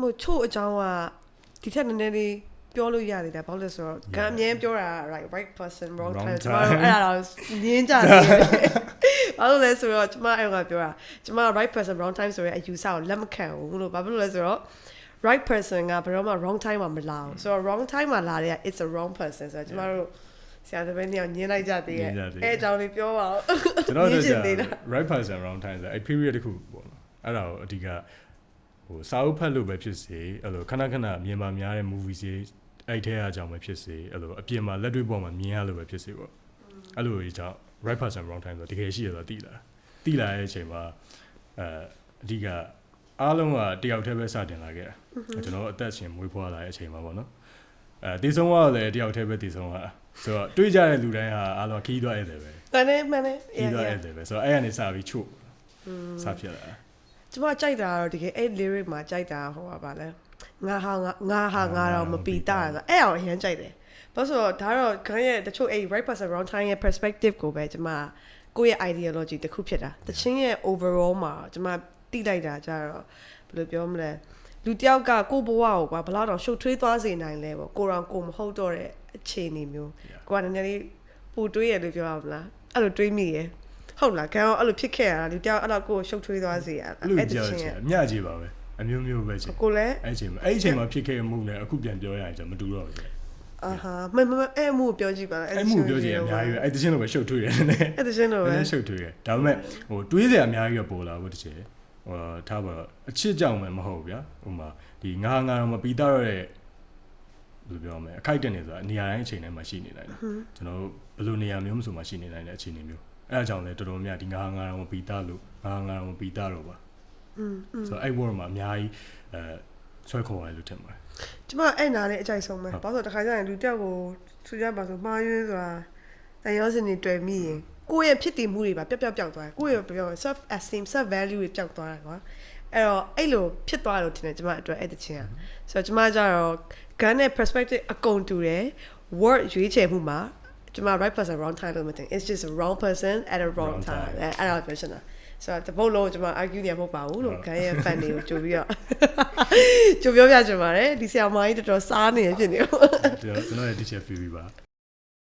မဟုတ်ချို့အကြောင်းကဒီထက်နည်းနည်းလေးပြောလို့ရသေးတယ်ဘာလို့လဲဆိုတော့ကံအမြဲပြောတာ right right person wrong Wrong time ကျမ time တို့အဲ့ဒါတော့ငင်းကြတယ်ဘာလို့လဲဆိုတော့ကျမအဲ့ကပြောတာကျမ right person wrong time ဆိုရဲအယူဆကိုလက်မခံဘူးလို့ဘာဖြစ်လို့လဲဆိုတော့ right person ကဘယ်တော့မှ wrong time မှာမလာဘူးဆိုတော့ wrong time မှာလာတဲ့က it's a wrong person ဆိုတော့ကျမတို့ဆရာသမားနှစ်ယောက်ညင်းလိုက်ကြသေးရဲ့ညင်းကြသေးရဲ့အဲ့အကြောင်းလေးပြောပါဦးကျွန်တော်တို့ညင်းချင်သေးတာက right person wrong time ဆိုအဲ့ period တစ်ခုပေါ့နော်အဲ့ဒါကိုအဓိက ဟိုစာအုပ်ဖတ်လို့ပဲဖြစ်စေအဲ့လိုခဏခဏမြင်ပါများတဲ့ movie တွေအဲ့ထဲအကြောင်းပဲဖြစ်စေအဲ့လိုအပြင်မှာလက်တွေ့ပေါ်မှာမြင်ရလို့ပဲဖြစ်စေပေါ့အဲ့လိုကြီးကြောင့် right person wrong time ဆိုတကယ်ရှိရတော့တိလာတိလာတဲ့အချိန်မှာအဲအဓိကအားလုံးကတယောက်တည်းပဲစတင်လာခဲ့တာကျွန်တော်အသက်ရှင်မွေးဖွားလာတဲ့အချိန်မှာပေါ့နော်အဲတည်ဆုံးကလည်းတယောက်တည်းပဲတည်ဆုံးကဆိုတော့တွေးကြတဲ့လူတိုင်းဟာအားလုံးခီးသွားရတယ်ပဲတန်နေမှန်နေခီးသွားရတယ်ပဲဆိုတော့အဲ့ကနေစပြီးချို့စဖြစ်လာတာ ကျမကြိုက်တာကတော့တကယ်အဲ့ lyric မှာကြိုက်တာဟိုပါပါလဲငါဟာငါငါဟာငါတော့မပီတာဆိုအဲ့အောင်အရင်ကြိုက်တယ်ဘာလို့ဆိုတော့ဒါတော့ခန်းရဲ့တချို့အဲ့ right person wrong time ရဲ့ perspective ကိုပဲကျမကိုယ့်ရဲ့ ideology တစ်ခုဖြစ်တာတချင်းရဲ့ overall မှာကျမတိလိုက်တာကြတော့ဘယ်လိုပြောမလဲလူတယောက်ကကိုယ့်ဘဝကိုကွာဘယ်လောက်တော့ရှုပ်ထွေးသွားစေနိုင်လဲပေါ့ကိုယ်တော်ကိုယ်မဟုတ်တော့တဲ့အခြေအနေမျိုးကိုကနည်းနည်းလေးပိုတွေးရလို့ပြောရမလားအဲ့လိုတွေးမိရယ် ဟုတ်လားခေါင်းအဲ့လိုဖြစ်ခဲ့ရတာလူတယောက်အဲ့တော့ကိုယ်ရှုပ်ထွေးသွားစေရတာအဲ့လိုအဲ့တကြောက်ချင်းချင်ရဲ့အမြကြီးပါပဲအမျိုးမျိုးပဲချင်ကိုလည်းအဲ့အချိန်မှာအဲ့အချိန်မှာဖြစ်ခဲ့မှုနဲ့အခုပြန်ပြောရရင်ကျွန်တော်မတူတော့ဘူးအာဟာမမမအဲ့မှုကိုပြောကြည့်ပါလားအဲ့မှုပြောချင်အများကြီးပဲအဲ့တချင်းလိုပဲရှုပ်ထွေးတယ်နည်းနည်းအဲ့တချင်းတော့ပဲနည်းရှုပ်ထွေးတယ်ဒါပေမဲ့ဟိုတွေးစရာအများကြီးပဲပေါ်လာဘူးတစ်ချက်ဟိုထားပါတော့အချစ်ကြောင့်ပဲမဟုတ်ဘူးဗျာဟိုမှာဒီငါငါတော့မပီတာတော့တဲ့ဘယ်လိုပြောမလဲအခိုက်တက်နေဆိုတာနေရာတိုင်းအချိန်တိုင်းမှာရှိနေနိုင်တယ်ကျွန်တော်တို့ဘယ်လိုနေရာမျိုးမဆိုမှရှိနေနိုင်တဲ့အခြေအနေမျိုး အဲ့အကြောင်းလဲတော်တော်များဒီငါငါတော့မပီတာလို့ငါငါတော့မပီတာတော့ပါอืมဆိုတော့အဲ့ word မှာအများကြီးအဲဆွဲခေါ်ရတယ်လို့ထင်ပါတယ် ကျမအဲ့နာလေးအကြိုက်ဆုံးပဲ ဟုတ် ဘာလို့လဲဆိုတော့တစ်ခါကျရင်လူတယောက်ကိုထူကြပါဆိုမှားယွင်းဆိုတာတန်ရောစင်နေတွေ့မိရင်ကိုယ့်ရဲ့ဖြစ်တည်မှုတွေပါပျောက်ပျောက်ပျောက်သွားတယ်ကိုယ့်ရဲ့ပြော self esteem self value တွေပျောက်သွားတယ်ကွာအဲ့တော့အဲ့လိုဖြစ်သွားလို့ထင်တယ်ကျမအတွက်အဲ့တချင်းอ่ะဆိုတော့ကျမကျတော့ gun နဲ့ perspective အကုန်တူတယ် word ရွေးချယ်မှုမှာ ကျမ right person wrong time လို့မသိဘူး it's just a wrong person at a wrong Wrong time time အဲ့အဲ့ဒါပြောချင်တာဆိုတော့တပုတ်လုံးကျမ argue နေမှာမဟုတ်ပါဘူးလို့ gun ရဲ့ fan တွေကိုကြိုပြီးတော့ကြိုပြောပြချင်ပါတယ်ဒီဆရာမကြီးတော်တော်စားနေရဖြစ်နေကျွန်တော်ကျွန်တော်ရဲ့ teacher feel ပါ